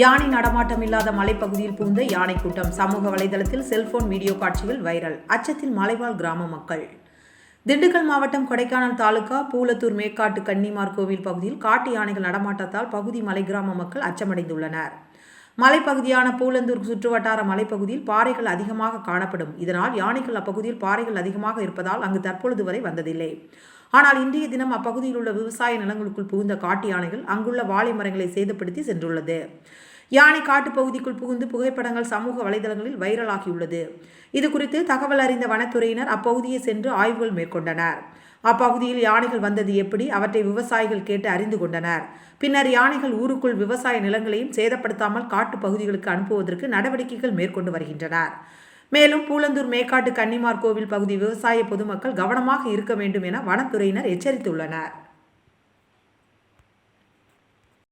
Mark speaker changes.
Speaker 1: யானை நடமாட்டம் இல்லாத மலைப்பகுதியில் புகுந்த யானை கூட்டம். சமூக வலைதளத்தில் செல்போன் வீடியோ காட்சிகள் வைரல். அச்சத்தில் மலைவாழ் கிராம மக்கள். திண்டுக்கல் மாவட்டம் கொடைக்கானல் தாலுகா பூலத்தூர் மேற்காட்டு கன்னிமார் கோவில் பகுதியில் காட்டு யானைகள் நடமாட்டத்தால் பகுதி மலை கிராம மக்கள் அச்சமடைந்துள்ளனர். மலைப்பகுதியான பூலந்தூர் சுற்றுவட்டார மலைப்பகுதியில் பாறைகள் அதிகமாக காணப்படும். இதனால் யானைகள் அப்பகுதியில் பாறைகள் அதிகமாக இருப்பதால் அங்கு தற்பொழுது வரை வந்ததில்லை. ஆனால் இன்றைய தினம் அப்பகுதியில் உள்ள விவசாய நிலங்களுக்குள் புகுந்த காட்டு யானைகள் அங்குள்ள வாழை மரங்களை சேதப்படுத்தி சென்றுள்ளது. யானை காட்டு பகுதிக்குள் புகுந்து புகைப்படங்கள் சமூக வலைதளங்களில் வைரலாகியுள்ளது. இது குறித்து தகவல் அறிந்த வனத்துறையினர் அப்பகுதியை சென்று ஆய்வுகள் மேற்கொண்டனர். அப்பகுதியில் யானைகள் வந்தது எப்படி அவற்றை விவசாயிகள் கேட்டு அறிந்து கொண்டனர். பின்னர் யானைகள் ஊருக்குள் விவசாய நிலங்களையும் சேதப்படுத்தாமல் காட்டு பகுதிகளுக்கு அனுப்புவதற்கு நடவடிக்கைகள் மேற்கொண்டு வருகின்றனர். மேலும் பூலந்தூர் மேக்காட்டு கன்னிமார் கோவில் பகுதி விவசாய பொதுமக்கள் கவனமாக இருக்க வேண்டும் என வனத்துறையினர் எச்சரித்துள்ளனர்.